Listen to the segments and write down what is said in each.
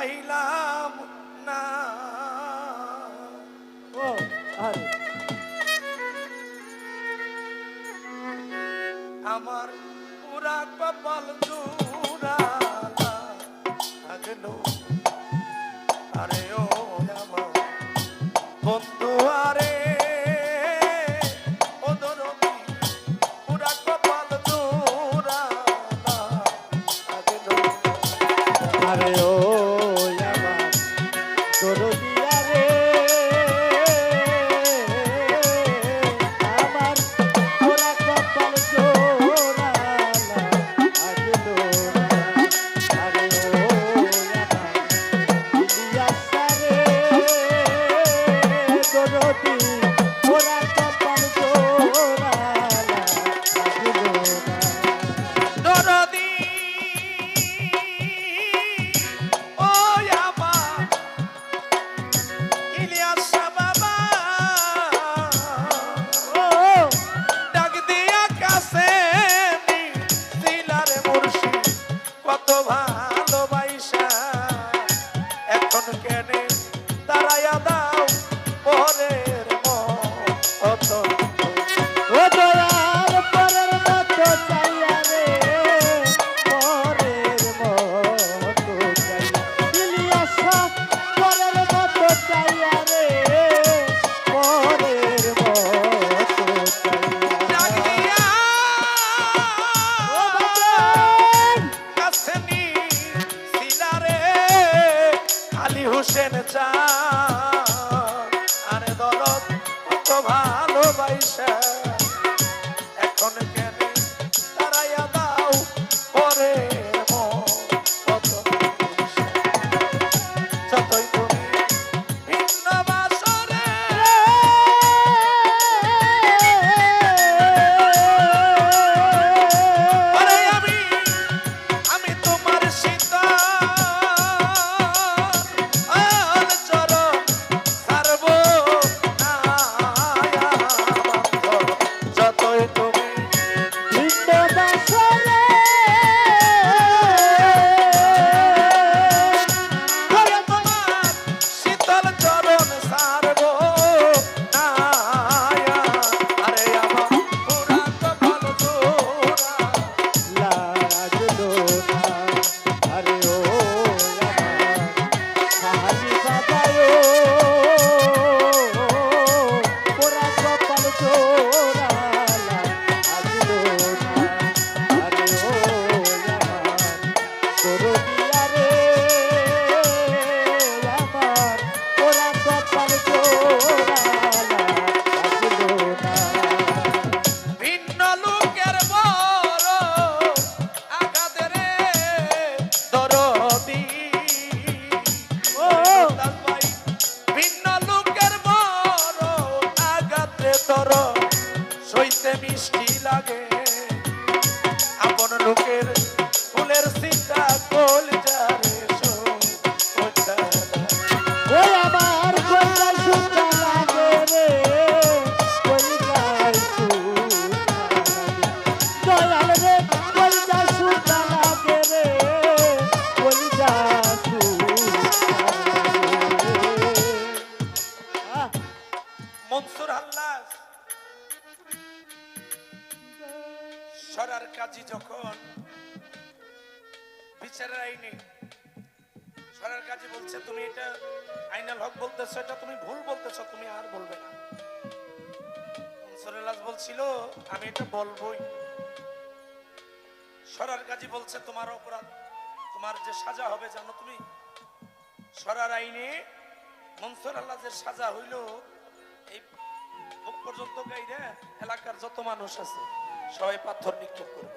পাইলাম না। ও আরে। আমার পুরা কপাল জুড়ালা আরে ও আমার বন্ধু আরে হইতে মিষ্টি লাগে। আপন লোকের আমি এটা বলবই। সরার গাজী বলছে তোমার অপরাধ তোমার যে সাজা হবে জানো তুমি? সরার আইনে মনসুর আল্লাহ যে সাজা হইল এই ভোগ পর্যন্ত গাইরে এলাকার যত মানুষ আছে সবাই পাথর নিক্ষেপ করবে।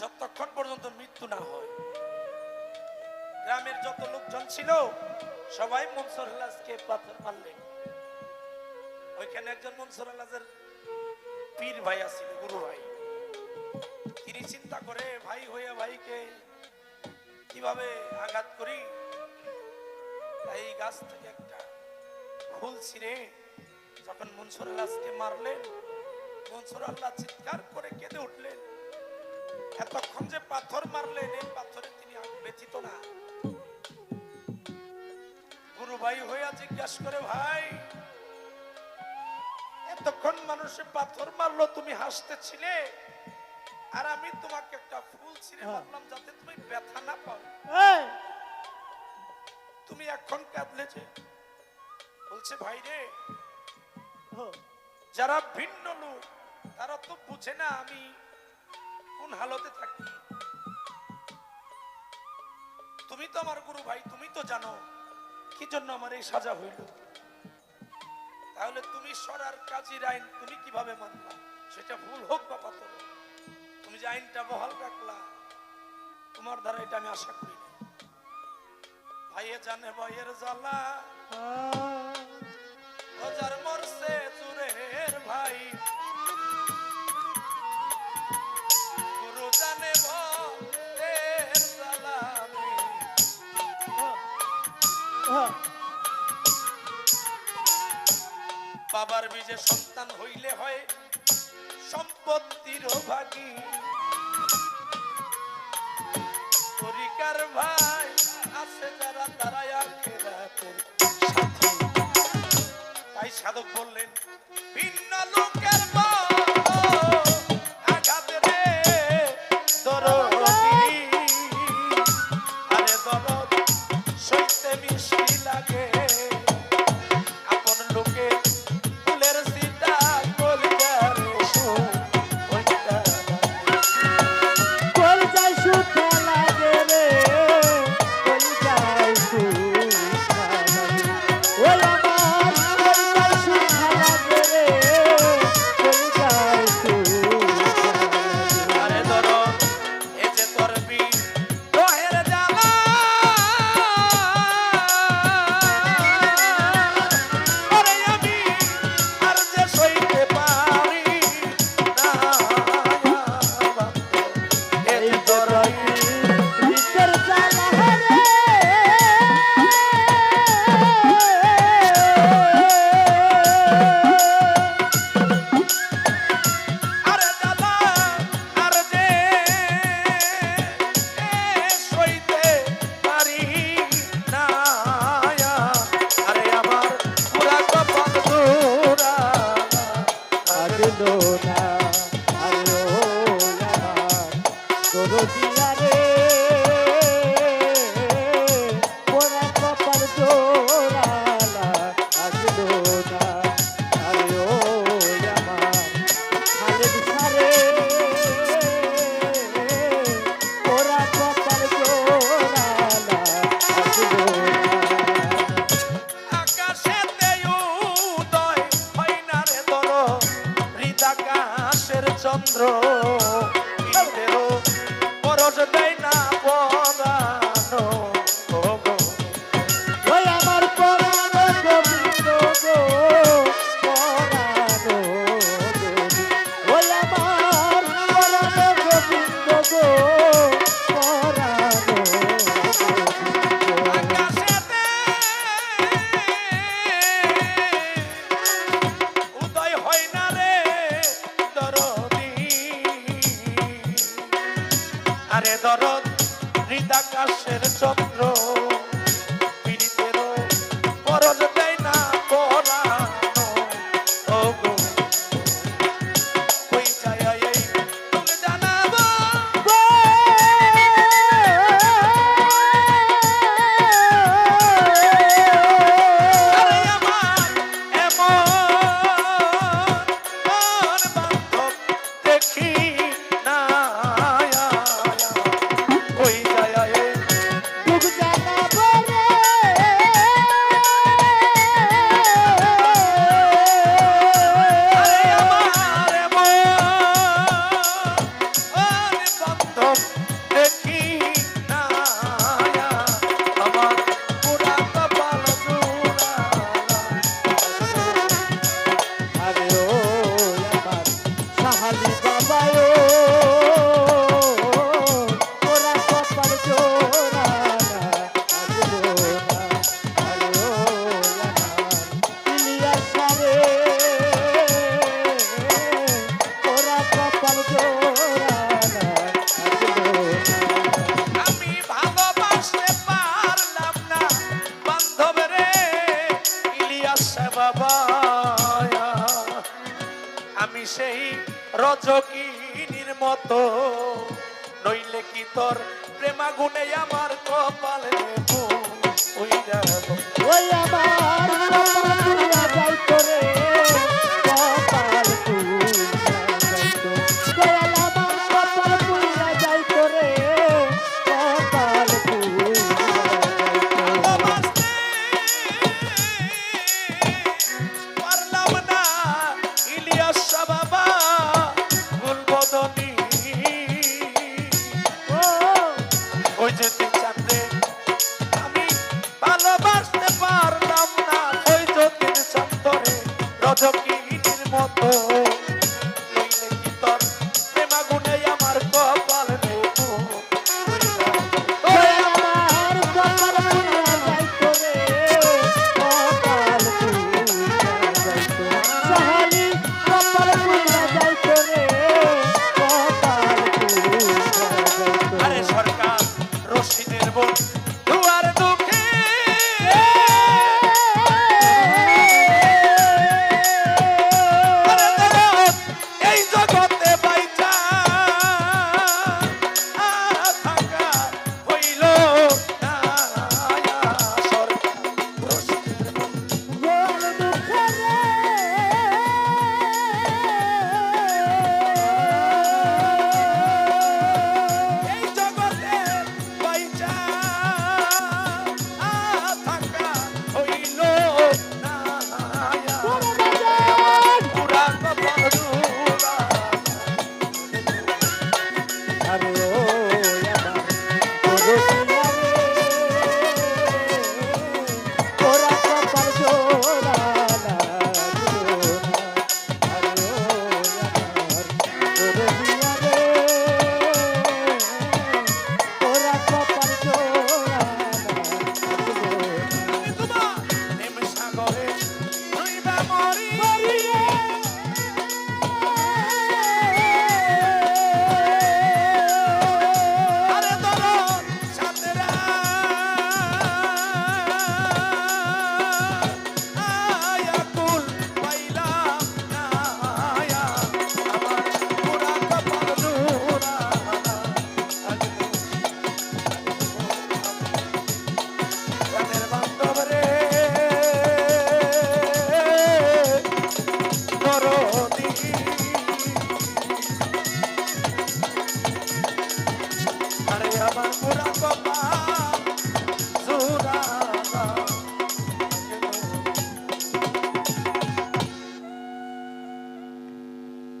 যতক্ষণ পর্যন্ত মৃত্যু না হয় গ্রামের যত লোকজন ছিল সবাই মনসুর আল্লাহকে পাথর মারলেন। ওইখানে একজন মনসুর আল্লাহের পীর ভাই আছে গুরু ভাই। তিনি চিন্তা করে, ভাই হইয়া ভাইকে কীভাবে আঘাত করি? গাছ থেকে একটা ফুল ছিঁড়ে যখন মনসুর আল্লাহকে মারলেন, মনসুর আল্লাহ চিৎকার করে কেঁদে উঠলেন। এতক্ষণ যে পাথর মারলেন, এই পাথরে তিনি ব্যথিত না। গুরু ভাই হইয়া জিজ্ঞাসা করে, ভাই এতক্ষণ মানুষে পাথর মারলো তুমি হাসতেছিলে। আর আমি তোমাকে একটা ফুল ছিঁড়ে হ্যাঁ। মারলাম যাতে তুমি ব্যথা না পাও। তুমি এখন কাঁদলে যে। বলছে ভাই রে যারা ভিন্ন লোক তারা তো বুঝে না আমি কোন হালতে থাকি। তুমি তো আমার গুরু ভাই তুমি তো জানো কি জন্য আমার এই সাজা হইল। তাহলে তুমি সরার কাজীর আইন তুমি কীভাবে মানলা সেটা ভুল হোক বা পাত তুমি যে আইনটা বহাল রাখলা তোমার দ্বারা এটা আমি আশা করি না। ভাইয়ে জানে ভাইয়ের জ্বালা। হাজার মরছে চুরের ভাই। বাবার বীজে সন্তান হইলে হয় সম্পত্তির ভাগী তরিকার ভাই আছে যারা, তারাই সাথী। তাই সাধক বললেন নবীর মতো নইলে কি তোর প্রেমা গুনে আমার কপাল ওই আমার